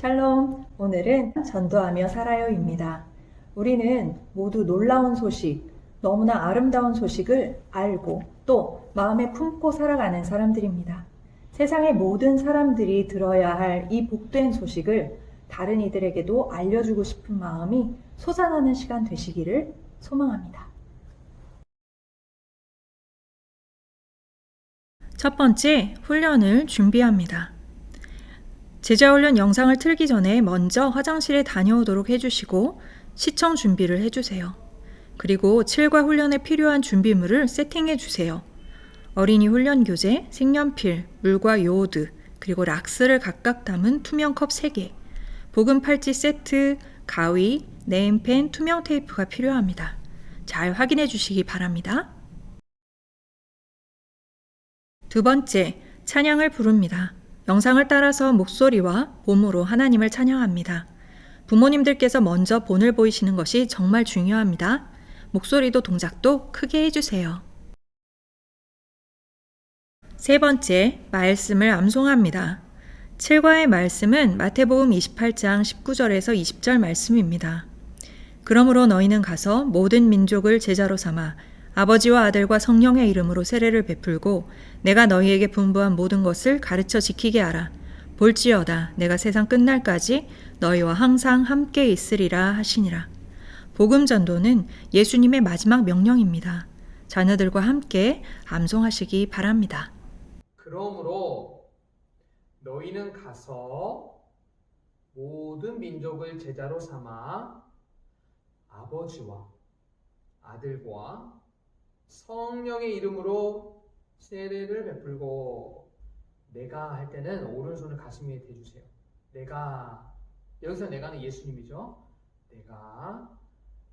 샬롬. 오늘은 전도하며 살아요입니다. 우리는 모두 놀라운 소식, 너무나 아름다운 소식을 알고 또 마음에 품고 살아가는 사람들입니다. 세상의 모든 사람들이 들어야 할 이 복된 소식을 다른 이들에게도 알려주고 싶은 마음이 솟아나는 시간 되시기를 소망합니다. 첫 번째, 훈련을 준비합니다. 제자훈련 영상을 틀기 전에 먼저 화장실에 다녀오도록 해주시고 시청 준비를 해주세요. 그리고 7과 훈련에 필요한 준비물을 세팅해 주세요. 어린이 훈련 교재, 색연필, 물과 요오드, 그리고 락스를 각각 담은 투명 컵 3개, 복음 팔찌 세트, 가위, 네임펜, 투명 테이프가 필요합니다. 잘 확인해 주시기 바랍니다. 두 번째, 찬양을 부릅니다. 영상을 따라서 목소리와 몸으로 하나님을 찬양합니다. 부모님들께서 먼저 본을 보이시는 것이 정말 중요합니다. 목소리도 동작도 크게 해주세요. 세 번째, 말씀을 암송합니다. 7과의 말씀은 마태복음 28장 19절에서 20절 말씀입니다. 그러므로 너희는 가서 모든 민족을 제자로 삼아 아버지와 아들과 성령의 이름으로 세례를 베풀고 내가 너희에게 분부한 모든 것을 가르쳐 지키게 하라. 볼지어다 내가 세상 끝날까지 너희와 항상 함께 있으리라 하시니라. 복음 전도는 예수님의 마지막 명령입니다. 자녀들과 함께 암송하시기 바랍니다. 그러므로 너희는 가서 모든 민족을 제자로 삼아 아버지와 아들과 성령의 이름으로 세례를 베풀고 내가 할 때는 오른손을 가슴 위에 대주세요. 내가 여기서 내가는 예수님이죠. 내가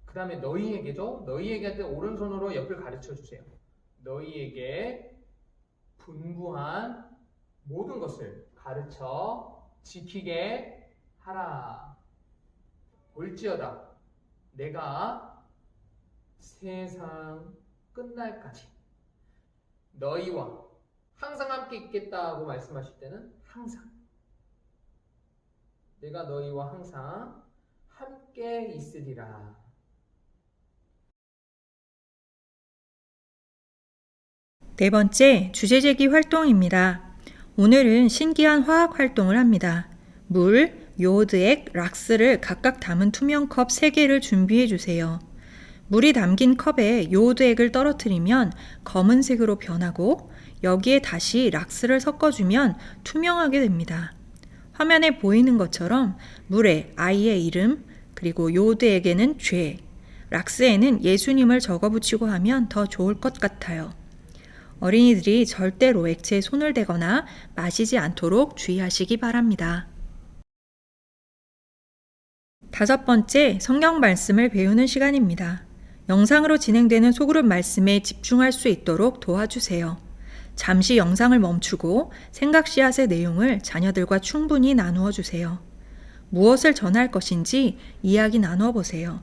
그 다음에 너희에게죠. 너희에게 할 때 오른손으로 옆을 가르쳐 주세요. 너희에게 분부한 모든 것을 가르쳐 지키게 하라. 볼지어다. 내가 세상 끝날까지 너희와 항상 함께 있겠다고 말씀하실 때는 항상 내가 너희와 항상 함께 있으리라. 네 번째, 주제 제기 활동입니다. 오늘은 신기한 화학 활동을 합니다. 물, 요오드 액, 락스를 각각 담은 투명 컵 3개를 준비해 주세요. 물이 담긴 컵에 요오드액을 떨어뜨리면 검은색으로 변하고 여기에 다시 락스를 섞어주면 투명하게 됩니다. 화면에 보이는 것처럼 물에 아이의 이름, 그리고 요오드액에는 죄, 락스에는 예수님을 적어 붙이고 하면 더 좋을 것 같아요. 어린이들이 절대로 액체에 손을 대거나 마시지 않도록 주의하시기 바랍니다. 다섯 번째, 성경 말씀을 배우는 시간입니다. 영상으로 진행되는 소그룹 말씀에 집중할 수 있도록 도와주세요. 잠시 영상을 멈추고 생각 씨앗의 내용을 자녀들과 충분히 나누어 주세요. 무엇을 전할 것인지 이야기 나누어 보세요.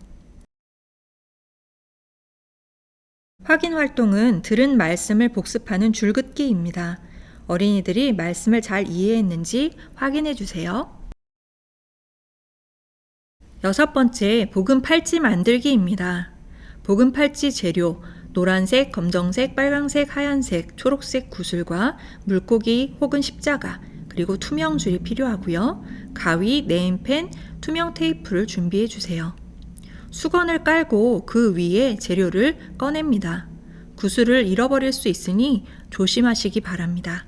확인 활동은 들은 말씀을 복습하는 줄긋기입니다. 어린이들이 말씀을 잘 이해했는지 확인해 주세요. 여섯 번째, 복음 팔찌 만들기입니다. 복음 팔찌 재료, 노란색, 검정색, 빨강색, 하얀색, 초록색 구슬과 물고기 혹은 십자가, 그리고 투명 줄이 필요하고요. 가위, 네임펜, 투명 테이프를 준비해 주세요. 수건을 깔고 그 위에 재료를 꺼냅니다. 구슬을 잃어버릴 수 있으니 조심하시기 바랍니다.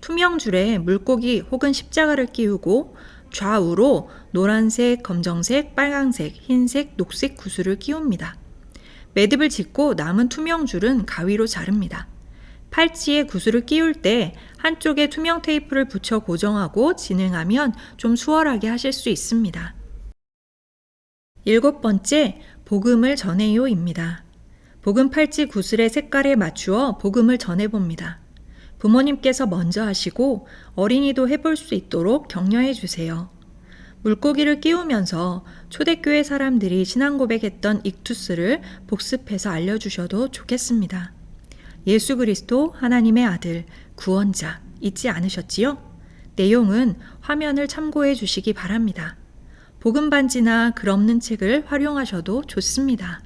투명 줄에 물고기 혹은 십자가를 끼우고 좌우로 노란색, 검정색, 빨강색, 흰색, 녹색 구슬을 끼웁니다. 매듭을 짓고 남은 투명 줄은 가위로 자릅니다. 팔찌에 구슬을 끼울 때 한쪽에 투명 테이프를 붙여 고정하고 진행하면 좀 수월하게 하실 수 있습니다. 일곱 번째, 복음을 전해요입니다. 복음 팔찌 구슬의 색깔에 맞추어 복음을 전해봅니다. 부모님께서 먼저 하시고 어린이도 해볼 수 있도록 격려해 주세요. 물고기를 끼우면서 초대교회 사람들이 신앙 고백했던 익투스를 복습해서 알려주셔도 좋겠습니다. 예수 그리스도 하나님의 아들, 구원자 잊지 않으셨지요? 내용은 화면을 참고해 주시기 바랍니다. 복음 반지나 글 없는 책을 활용하셔도 좋습니다.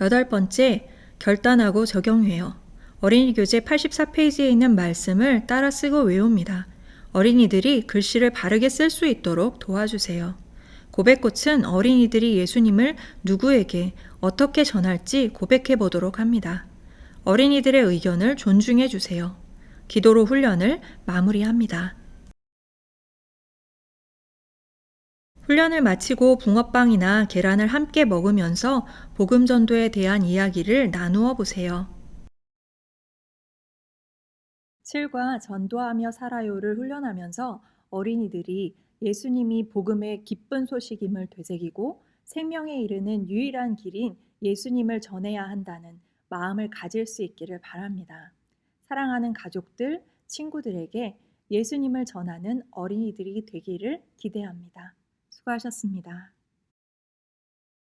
여덟 번째, 결단하고 적용해요. 어린이 교재 84페이지에 있는 말씀을 따라 쓰고 외웁니다. 어린이들이 글씨를 바르게 쓸 수 있도록 도와주세요. 고백꽃은 어린이들이 예수님을 누구에게 어떻게 전할지 고백해 보도록 합니다. 어린이들의 의견을 존중해 주세요. 기도로 훈련을 마무리합니다. 훈련을 마치고 붕어빵이나 계란을 함께 먹으면서 복음 전도에 대한 이야기를 나누어 보세요. 7과 전도하며 살아요를 훈련하면서 어린이들이 예수님이 복음의 기쁜 소식임을 되새기고 생명에 이르는 유일한 길인 예수님을 전해야 한다는 마음을 가질 수 있기를 바랍니다. 사랑하는 가족들, 친구들에게 예수님을 전하는 어린이들이 되기를 기대합니다. 수고하셨습니다.